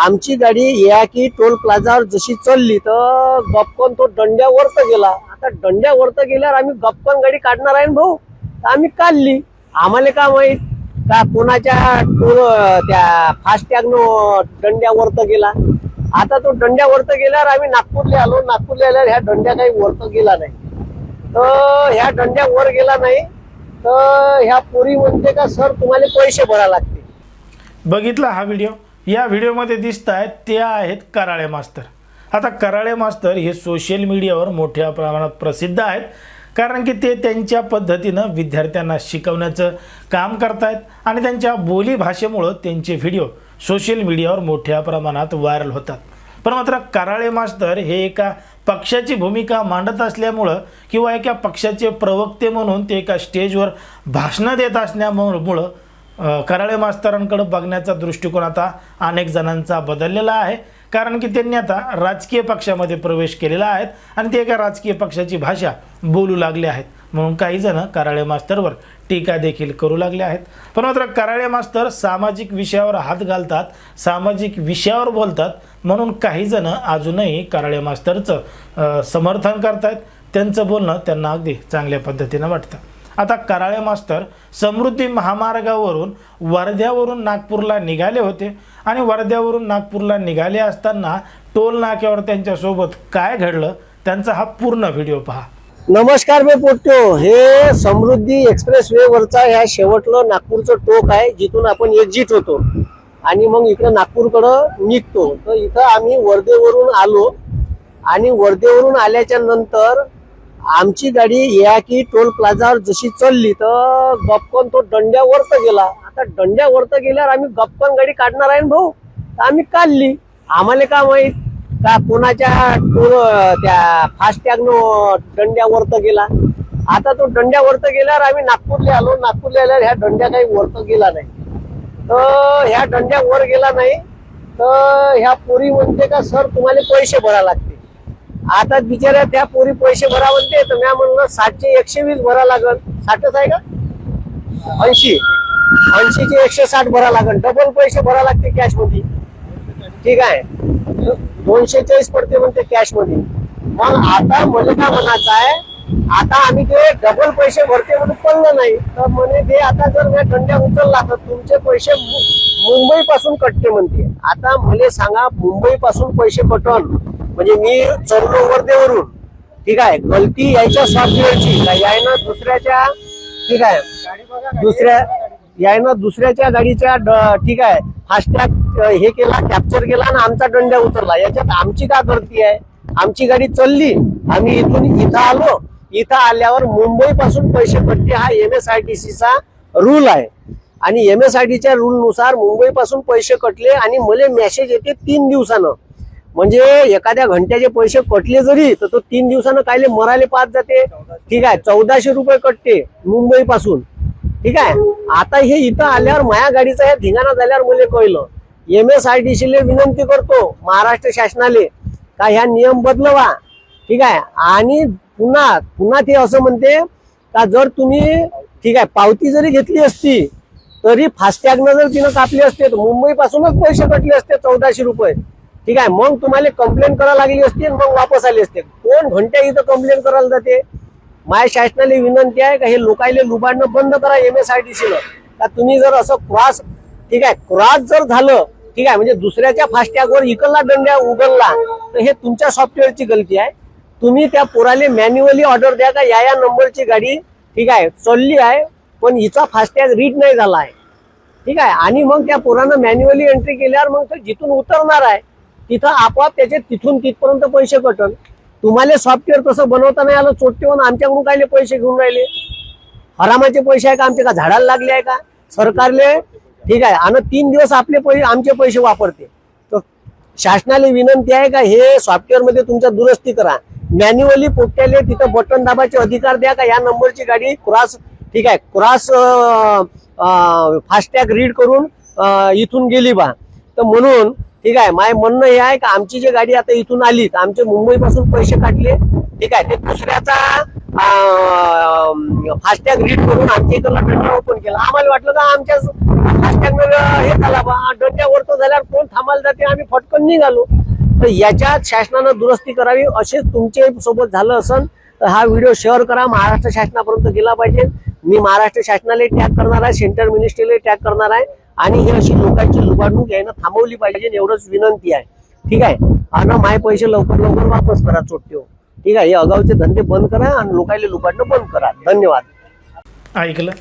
आमची गाडी या की टोल प्लाझावर जशी चालली तर गपकन तो दंड्यावरच गेला. आता दंड्यावरच गेल्यावर आम्ही गपकन गाडी काढणार आहे ना भाऊ? तर आम्ही काढली. आम्हाला का माहीत? का कोणाच्या टोल त्या फास्टॅग नो दंड्यावर गेला? आता तो दंड्यावर गेल्यावर आम्ही नागपूरला आलो. नागपूरला आल्यावर ह्या दंड्या काही वरत गेला नाही. तर ह्या दंड्या वर गेला नाही. तर ह्या पोरी म्हणते का सर तुम्हाला पैसे भरावे लागते बघितला हा व्हिडिओ? या व्हिडिओमध्ये दिसत आहेत ते आहेत कराळे मास्तर. आता कराळे मास्तर हे सोशल मीडियावर मोठ्या प्रमाणात प्रसिद्ध आहेत कारण की ते त्यांच्या पद्धतीनं विद्यार्थ्यांना शिकवण्याचं काम करतायत आणि त्यांच्या बोलीभाषेमुळं त्यांचे व्हिडिओ सोशल मीडियावर मोठ्या प्रमाणात व्हायरल होतात. पण मात्र कराळे मास्तर हे एका पक्षाची भूमिका मांडत असल्यामुळं किंवा एका पक्षाचे प्रवक्ते म्हणून ते एका स्टेजवर भाषणं देत असल्यामुळं कराळे मास्तरांकडं बघण्याचा दृष्टिकोन आता अनेक जणांचा बदललेला आहे. कारण की त्यांनी आता राजकीय पक्षामध्ये प्रवेश केलेला आहेत आणि ते एका राजकीय पक्षाची भाषा बोलू लागले आहेत. म्हणून काही जण कराळे मास्तरवर टीका देखील करू लागले आहेत. पण मात्र कराळे मास्तर सामाजिक विषयावर हात घालतात सामाजिक विषयावर बोलतात म्हणून काही जण अजूनही कराळे मास्तरचं समर्थन करतायत. त्यांचं बोलणं त्यांना अगदी चांगल्या पद्धतीनं वाटतं. आता कराळे मास्तर समृद्धी महामार्गावरून वर्ध्यावरून नागपूरला निघाले होते. आणि वर्ध्यावरून नागपूरला निघाले असताना टोल नाक्यावर त्यांच्यासोबत काय घडलं त्यांचा हा पूर्ण व्हिडिओ पहा. नमस्कार मी पोट्यो हे समृद्धी एक्सप्रेस वे वरचा ह्या शेवटलं नागपूरचं टोक आहे जिथून आपण एक्झिट होतो. आणि मग इकडं नागपूरकडं निघतो. तर इथं आम्ही वर्धेवरून आलो. आणि वर्धेवरून आल्याच्यानंतर आमची गाडी या की टोल प्लाझावर जशी चढली तर गपकन तो दंड्यावर गेला. आता दंड्यावर गेल्यावर आम्ही गपकन गाडी काढणार आहे ना भाऊ? तर आम्ही काढली. आम्हाला का माहीत? का कोणाच्या टोल त्या फास्टॅग नो दंड्यावर गेला? आता तो दंड्यावर गेल्यावर आम्ही नागपूरला आलो. नागपूरला आल्यावर ह्या दंड्या काही वरत गेला नाही. तर ह्या दंड्या वर गेला नाही. तर ह्या पोरी म्हणते का सर तुम्हाला पैसे भरा लागते आता बिचाऱ्या त्या पोरी पैसे भरा म्हणते तर मी म्हणलं सातशे एकशे वीस भरा लागल साठच आहे का? ऐंशी. ऐंशीचे एकशे साठ भरा लागल डबल पैसे भरा लागते कॅशमध्ये. ठीक आहे. दोनशे चाळीस पडते म्हणते कॅशमध्ये. मग आता मला काय म्हणायचं आहे आता आम्ही ते डबल पैसे भरते म्हणून पडलं नाही. तर म्हणे ते आता जर मी दंड्या उचलला तर तुमचे पैसे मुंबई पासून कटते म्हणते. आता मला सांगा मुंबई पासून पैसे कटन. म्हणजे मी चढलो वर्धेवरून. ठीक आहे गलती यायच्या सॉफ्टवेअरची यायनं दुसऱ्याच्या ठीक आहे दुसऱ्या यायनं दुसऱ्याच्या गाडीच्या ठीक आहे फास्टॅग हे केला कॅप्चर केला आणि आमचा दंड्या उचलला. याच्यात आमची का गलती आहे? आमची गाडी चालली आम्ही इथून इथं आलो. इथं आल्यावर मुंबई पासून पैसे कटते हा एम एस आय टी चा रूल आहे. आणि एम एस आय टीच्या रूल नुसार पैसे कटले आणि मला मेसेज येते तीन दिवसानं. म्हणजे एखाद्या घंट्याचे पैसे कटले जरी तर तो तीन दिवसानं कायले मराले पाच जाते. ठीक आहे चौदाशे रुपये कटते मुंबई पासून ठीक आहे? आता हे इथं आल्यावर माया गाडीचा हे धिंगाणा झाल्यावर मला कळलं. एम एस आर टी सीले विनंती करतो महाराष्ट्र शासनाले का ह्या नियम बदलवा. ठीक आहे? आणि पुन्हा पुन्हा ते असं म्हणते का जर तुम्ही ठीक आहे पावती जरी घेतली असती तरी फास्टॅगनं जर तिनं कापली असते तर मुंबई पासूनच पैसे कटले असते चौदाशे रुपये. ठीक आहे मग तुम्हाला कंप्लेंट करायला लागली असती मग वापस आली असते. कोण घंट्या इथं कंप्लेंट करायला जाते? माझ्या शासनाला विनंती आहे का हे लोकायले लुबाडणं बंद करा एम एस आय टी सीनं का तुम्ही जर असं क्रॉस ठीक आहे क्रॉस जर झालं ठीक आहे म्हणजे दुसऱ्याच्या फास्टॅगवर इकडला दंड्या उघडला तर हे तुमच्या सॉफ्टवेअरची गलती आहे. तुम्ही त्या पोराले मॅन्युअली ऑर्डर द्या का? या या नंबरची गाडी ठीक आहे चालली आहे पण हिचा फास्टॅग रीड नाही झाला आहे. ठीक आहे आणि मग त्या पोरानं मॅन्युअली एंट्री केल्यावर मग तो जिथून उतरणार आहे तिथं आपोआप त्याचे तिथून तिथपर्यंत पैसे कटन. तुम्हाला सॉफ्टवेअर तसं बनवता नाही आलं चोट होऊन आमच्याकडून कायले पैसे घेऊन राहिले? हरामाचे पैसे आहे का? आमचे का झाडाला लागले आहे का? सरकारले ठीक आहे आणि तीन दिवस आपले पैसे आमचे पैसे वापरते. तर शासनाला विनंती आहे का हे सॉफ्टवेअरमध्ये तुमच्या दुरुस्ती करा. मॅन्युअली पोट्याले तिथं बटन दाबाचे अधिकार द्या का? या नंबरची गाडी क्रॉस ठीक आहे क्रॉस फास्टॅग रीड करून इथून गेली बा. तर म्हणून ठीक आहे माय म्हणणं हे आहे का आमची जी गाडी आता इथून आली तर आमचे मुंबईपासून पैसे काढले. ठीक आहे ते दुसऱ्याचा फास्टॅग रीड करून आमच्या इकडला दंड ओपन केला. आम्हाला वाटलं का आमच्या फास्टॅग हे झाला बा डंड्यावर तो झाल्यावर कोण थांबायला जाते आम्ही फटकन निघालो. तर याच्यात शासनानं दुरुस्ती करावी असे तुमचे सोबत झालं असन तर हा व्हिडिओ शेअर करा. महाराष्ट्र शासनापर्यंत गेला पाहिजे. मी महाराष्ट्र शासनाला टॅग करणार आहे सेंट्रल मिनिस्ट्रीला टॅग करणार आहे. आणि ही अशी लोकांची लुबाडणूक यानं थांबवली पाहिजे एवढंच विनंती आहे. ठीक आहे? आणि माय पैसे लवकर लवकर वापस करा चोट्टे ठीक आहे? हे अगावचे धंदे बंद करा आणि लोकांना लुबाडणं बंद करा. धन्यवाद. ऐकलं?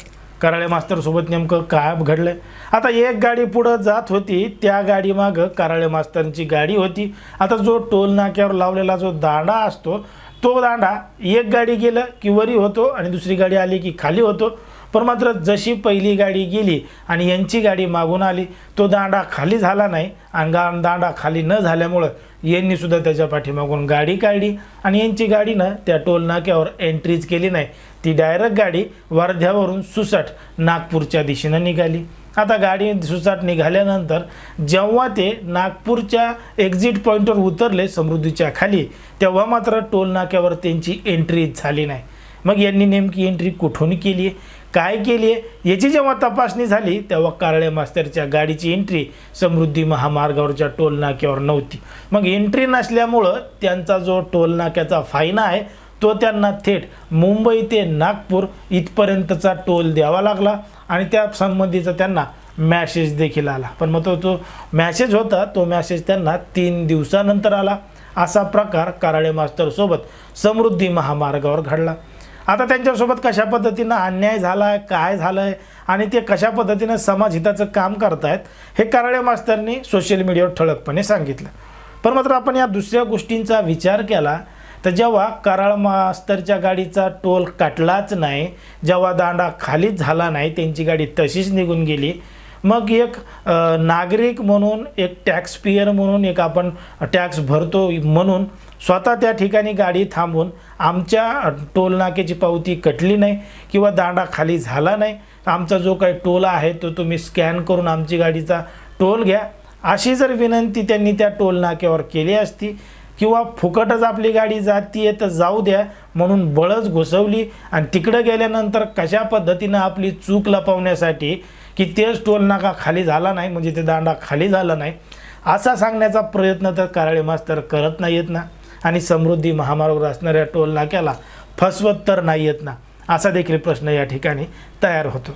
कराळे मास्तर सोबत नेमकं काय घडलंय? आता एक गाडी पुढं जात होती त्या गाडी मागं कराळे मास्तरांची गाडी होती. आता जो टोल नाक्यावर लावलेला जो दांडा असतो तो दांडा एक गाडी गेलं की वरी होतो आणि दुसरी गाडी आली की खाली होतो. पण मात्र जशी पहिली गाडी गेली आणि यांची गाडी मागून आली तो दांडा खाली झाला नाही आणि गा दांडा खाली न झाल्यामुळं यांनीसुद्धा त्याच्या पाठीमागून गाडी काढली आणि यांची गाडीनं त्या टोल नाक्यावर केली नाही. ती डायरेक्ट गाडी वर्ध्यावरून सुसाट नागपूरच्या दिशेनं निघाली. आता गाडी सुसाट निघाल्यानंतर जेव्हा ते नागपूरच्या एक्झिट पॉईंटवर उतरले समृद्धीच्या खाली तेव्हा मात्र टोल नाक्यावर त्यांची एंट्री झाली नाही. मग यांनी नेमकी एंट्री कुठून केली? आहे काय केली आहे? याची जेव्हा तपासणी झाली तेव्हा कारळे मास्तरच्या गाडीची एंट्री समृद्धी महामार्गावरच्या टोल नाक्यावर नव्हती. मग एंट्री नसल्यामुळं त्यांचा जो टोल नाक्याचा फाईन आहे तो त्यांना थेट मुंबई ते नागपूर इथपर्यंतचा टोल द्यावा लागला आणि त्या संबंधीचा त्यांना मॅसेज देखील आला. पण मग तो जो मॅसेज होता तो मॅसेज त्यांना तीन दिवसानंतर आला. असा प्रकार कराळे मास्तरसोबत समृद्धी महामार्गावर घडला. आता त्यांच्यासोबत कशा पद्धतीनं अन्याय झाला आहे काय झालं आहे आणि ते कशा पद्धतीनं समाजहिताचं काम करतायत हे कराळे मास्तरनी सोशल मीडियावर ठळकपणे सांगितलं. पण मात्र आपण या दुसऱ्या गोष्टींचा विचार केला तर जेव्हा कराळ मास्तरच्या गाडीचा टोल काटलाच नाही जेव्हा दांडा खालीच झाला नाही त्यांची गाडी तशीच निघून गेली मग एक नागरिक म्हणून एक टॅक्स पियर म्हणून एक आपण टॅक्स भरतो म्हणून स्वतः त्या ठिकाणी गाडी थांबून आमच्या टोलनाक्याची पावती कटली नाही किंवा दांडा खाली झाला नाही. आमचा जो काही टोल आहे तो तुम्ही स्कॅन करून आमची गाडीचा टोल घ्या. अशी जर विनंती त्यांनी त्या टोलनाक्यावर केली असती किंवा फुकटच आपली गाडी जातीये तर जाऊ द्या म्हणून बळच घुसवली. आणि तिकडं गेल्यानंतर कशा पद्धतीनं आपली चूक लपवण्यासाठी की तेच टोल नाका खाली झाला नाही म्हणजे ते दांडा खाली झाला नाही. असा सांगण्याचा प्रयत्न तर कराळे मास्तर करत नाही येत ना. आणि समृद्धी महामार्गावर असणाऱ्या टोल नाक्याला फसवत तर नाही येत ना. असा देखील प्रश्न या ठिकाणी तयार होतो.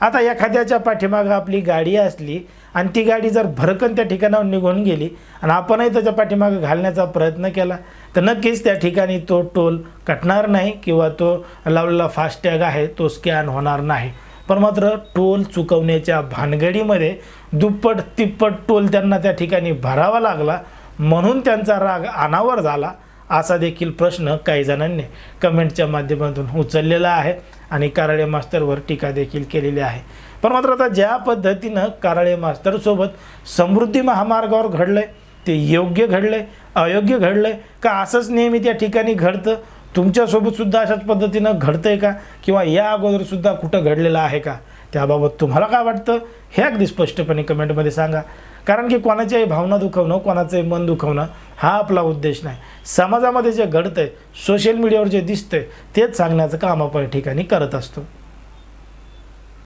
आता एखाद्याच्या पाठीमागं आपली गाडी असली आणि ती गाडी जर भरकन त्या ठिकाणावर निघून गेली आणि आपणही त्याच्या पाठीमागं घालण्याचा प्रयत्न केला तर नक्कीच त्या ठिकाणी तो टोल कटणार नाही किंवा तो लावलेला फास्टॅग आहे तो स्कॅन होणार नाही. पण मात्र टोल चुकवण्याच्या भानगडीमध्ये दुप्पट तिप्पट टोल त्यांना त्या ठिकाणी भरावा लागला. म्हणून त्यांचा राग अनावर झाला असा देखील प्रश्न काही जणांनी कमेंटच्या माध्यमातून उचललेला आहे आणि कराळे मास्तरवर टीका देखील केलेली आहे. पण मात्र आता ज्या पद्धतीनं कराळे मास्तरसोबत समृद्धी महामार्गावर घडलं आहे ते योग्य घडलं आहे अयोग्य घडलं आहे का असंच नेहमी त्या ठिकाणी घडतं? तुमच्यासोबतसुद्धा अशाच पद्धतीनं घडतं आहे का? किंवा या अगोदरसुद्धा कुठं घडलेलं आहे का? त्याबाबत तुम्हाला काय वाटतं? हे अगदी स्पष्टपणे कमेंटमध्ये सांगा. कारण की कोणाच्याही भावना दुखवणं कोणाचंही मन दुखवणं हा आपला उद्देश नाही. समाजामध्ये जे घडतं आहे सोशल मीडियावर जे दिसतंय तेच सांगण्याचं काम आपण या ठिकाणी करत असतो.